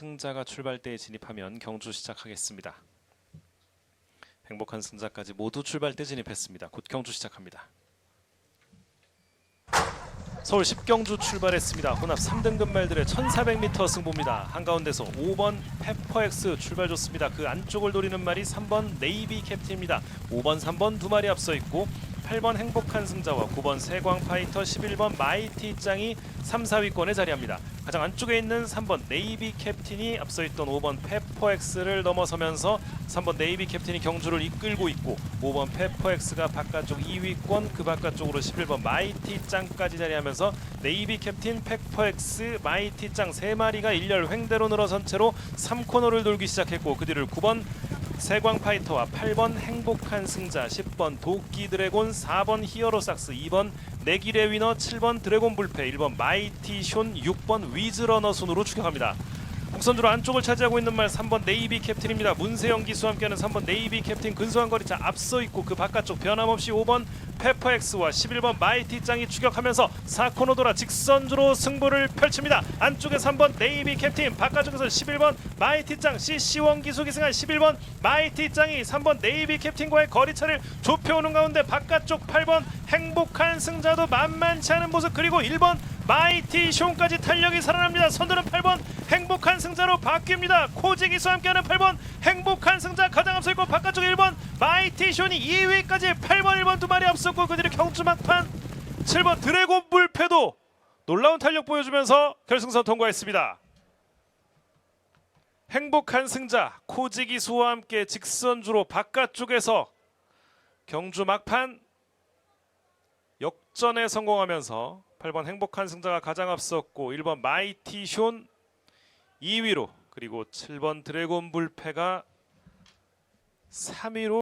승자가 출발대에 진입하면 경주 시작하겠습니다. 행복한 승자까지 모두 출발대 진입했습니다. 곧 경주 시작합니다. 서울 10경주 출발했습니다. 혼합 3등급 말들의 1400m 승부입니다. 한가운데서 5번 페퍼엑스 출발 좋습니다. 그 안쪽을 노리는 말이 3번 네이비 캡틴입니다. 5번, 3번 두 마리 앞서 있고 8번 행복한 승자와 9번 세광 파이터, 11번 마이티 짱이 3, 4위권에 자리합니다. 가장 안쪽에 있는 3번 네이비 캡틴이 앞서 있던 5번 페퍼엑스를 넘어서면서 3번 네이비 캡틴이 경주를 이끌고 있고 5번 페퍼엑스가 바깥쪽 2위권 그 바깥쪽으로 11번 마이티 짱까지 자리하면서 네이비 캡틴 페퍼엑스 마이티 짱세 마리가 일렬 횡대로 늘어선 채로 3코너를 돌기 시작했고 그 뒤를 9번 세광 파이터와 8번 행복한 승자, 10번 도끼 드래곤, 4번 히어로 삭스, 2번 내길의 위너, 7번 드래곤 불패, 1번 마이티 숀, 6번 위즈러너 순으로 추격합니다. 곡선주로 안쪽을 차지하고 있는 말 3번 네이비 캡틴입니다. 문세영 기수와 함께하는 3번 네이비 캡틴 근소한 거리차 앞서 있고 그 바깥쪽 변함없이 5번 페퍼엑스와 11번 마이티 짱이 추격하면서 4코너 돌아 직선주로 승부를 펼칩니다. 안쪽에 3번 네이비 캡틴 바깥쪽에서 11번 마이티 짱 CC1 기수 기승한 11번 마이티 짱이 3번 네이비 캡틴과의 거리차를 좁혀오는 가운데 바깥쪽 8번 행복한 승자도 만만치 않은 모습 그리고 1번 마이티 숑까지 탄력이 살아납니다. 선두는 8번 행복한 승자로 바뀝니다. 코지 기수와 함께하는 8번 행복한 승자 가장 앞서 있고 바깥쪽 1번 마이티 숑이 2위까지 8번 1번 두 마리 앞섰고 그 뒤로 경주 막판 7번 드래곤 불패도 놀라운 탄력 보여주면서 결승선 통과했습니다. 행복한 승자 코지 기 수와 함께 직선주로 바깥쪽에서 경주 막판 역전에 성공하면서 8번 행복한 승자가 가장 앞섰고 1번 마이티 숀 2위로 그리고 7번 드래곤 불패가 3위로